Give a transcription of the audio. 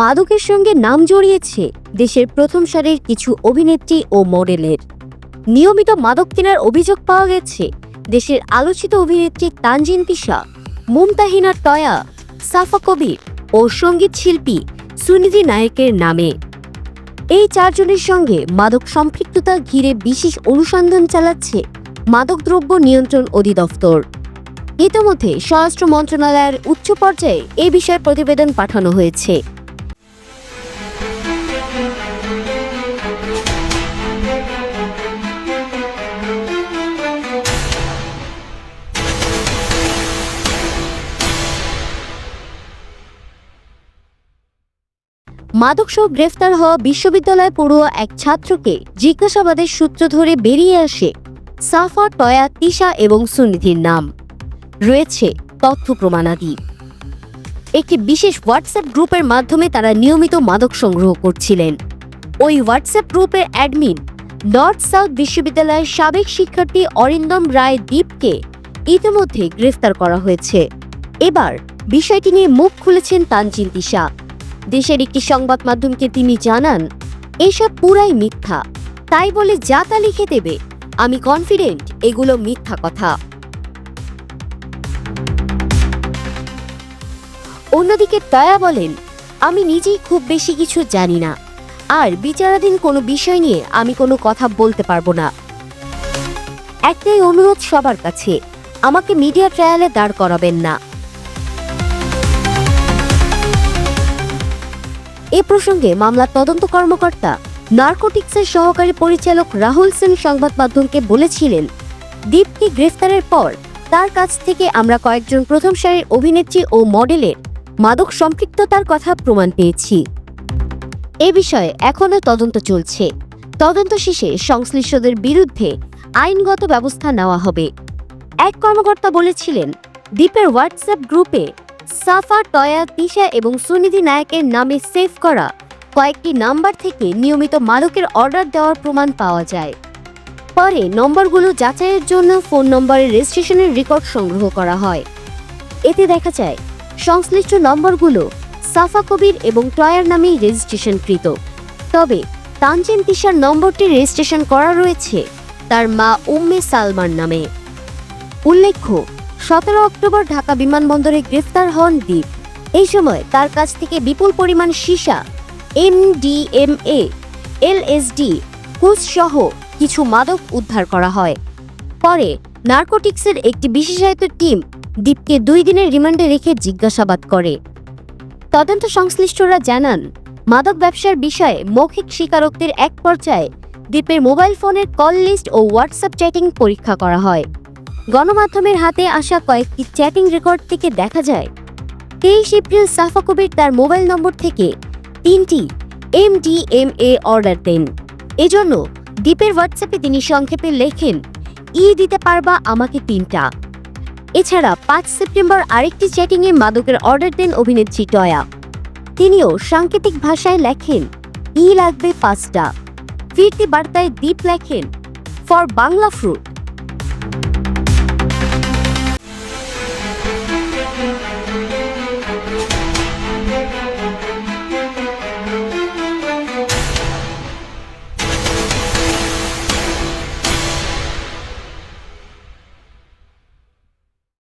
মাদকের সঙ্গে নাম জড়িয়েছে দেশের প্রথম সারির কিছু অভিনেত্রী ও মডেলের। নিয়মিত মাদক কেনার অভিযোগ পাওয়া গেছে দেশের আলোচিত অভিনেত্রী তানজিন তিশা, মুমতাহিনা টয়া, সাফা কবির ও সংগীত শিল্পী সুনিধি নায়কের নামে। এই চারজনের সঙ্গে মাদক সম্পৃক্ততা ঘিরে বিশেষ অনুসন্ধান চালাচ্ছে মাদকদ্রব্য নিয়ন্ত্রণ অধিদপ্তর। ইতিমধ্যে স্বরাষ্ট্র মন্ত্রণালয়ের উচ্চ পর্যায়ে এ বিষয়ে প্রতিবেদন পাঠানো হয়েছে। মাদকসহ গ্রেফতার হওয়া বিশ্ববিদ্যালয় পড়ুয়া এক ছাত্রকে জিজ্ঞাসাবাদের সূত্র ধরে বেরিয়ে আসে সাফা টয়া, তিশা এবং সুনিধির নাম। রয়েছে তথ্য প্রমাণাদি। একটি বিশেষ হোয়াটসঅ্যাপ গ্রুপের মাধ্যমে তারা নিয়মিত মাদক সংগ্রহ করছিলেন। ওই হোয়াটসঅ্যাপ গ্রুপের অ্যাডমিন নর্থ সাউথ বিশ্ববিদ্যালয়ের সাবেক শিক্ষার্থী অরিন্দম রায় দ্বীপকে ইতিমধ্যে গ্রেফতার করা হয়েছে। এবার বিষয়টি নিয়ে মুখ খুলেছেন তানজিন তিশা। দেশের একটি সংবাদ মাধ্যমকে তিনি জানান, এসব পুরাই মিথ্যা। তাই বলে যা তা লিখে দেবে, আমি কনফিডেন্ট এগুলো মিথ্যা কথা। অন্যদিকে তয়া বলেন, আমি নিজেই খুব বেশি কিছু জানি না। আর বিচারাধীন কোনো বিষয় নিয়ে আমি কোনো কথা বলতে পারব না। একটাই অনুরোধ সবার কাছে, আমাকে মিডিয়া ট্রায়ালে দাঁড় করাবেন না। এ প্রসঙ্গে মামলার তদন্ত কর্মকর্তা, নার্কোটিক্সের সহকারী পরিচালক রাহুল সেন সংবাদ মাধ্যমকে বলেছিলেন, দীপকে গ্রেফতারের পর তার কাছ থেকে আমরা কয়েকজন প্রথম সারির অভিনেত্রী ও মডেলের মাদক সম্পৃক্ততার কথা প্রমাণ পেয়েছি। এ বিষয়ে এখনও তদন্ত চলছে। তদন্ত শেষে সংশ্লিষ্টদের বিরুদ্ধে আইনগত ব্যবস্থা নেওয়া হবে। এক কর্মকর্তা বলেছিলেন দ্বীপের হোয়াটসঅ্যাপ গ্রুপে সাফা টয়া তিশা এবং সুনিধি নায়কের নামে সেভ করা কয়েকটি নাম্বার থেকে নিয়মিত মাদকের অর্ডার দেওয়ার প্রমাণ পাওয়া যায়। পরে নম্বরগুলো যাচাইয়ের জন্য ফোন নম্বরের রেজিস্ট্রেশনের রেকর্ড সংগ্রহ করা হয়। এতে দেখা যায়, সংশ্লিষ্ট নম্বরগুলো সাফা কবির এবং টয়ার নামেই রেজিস্ট্রেশনকৃত। তবে তানজিন তিশার নম্বরটি রেজিস্ট্রেশন করা রয়েছে তার মা উম্মে সালমার নামে। উল্লেখ্য সতেরো অক্টোবর ঢাকা বিমানবন্দরে গ্রেফতার হন দীপ এই সময় তার কাছ থেকে বিপুল পরিমাণ সীসা এমডিএমএ এলএসডি কুচ সহ কিছু মাদক উদ্ধার করা হয়। পরে নার্কোটিক্সের একটি বিশেষায়িত টিম দীপকে দুই দিনের রিমান্ডে রেখে জিজ্ঞাসাবাদ করে। তদন্ত সংশ্লিষ্টরা জানান, মাদক ব্যবসার বিষয়ে মৌখিক স্বীকারোক্তির এক পর্যায়ে দীপের মোবাইল ফোনের কল লিস্ট ও হোয়াটসঅ্যাপ চ্যাটিং পরীক্ষা করা হয়। গণমাধ্যমের হাতে আসা কয়েকটি চ্যাটিং রেকর্ড থেকে দেখা যায়, তেইশ এপ্রিল সাফা কবির তার মোবাইল নম্বর থেকে তিনটি M D M A order দেন। এজন্য দ্বীপের হোয়াটসঅ্যাপে তিনি সংক্ষেপে লেখেন ই দিতে পারবা আমাকে তিনটা। এছাড়া পাঁচ সেপ্টেম্বর আরেকটি চ্যাটিংয়ে মাদকের অর্ডার দেন অভিনেত্রী টয়া। তিনিও সাংকেতিক ভাষায় লেখেন, ই লাগবে পাঁচটা। ফিরতি বার্তায় দ্বীপ লেখেন, ফর বাংলা ফ্রুট।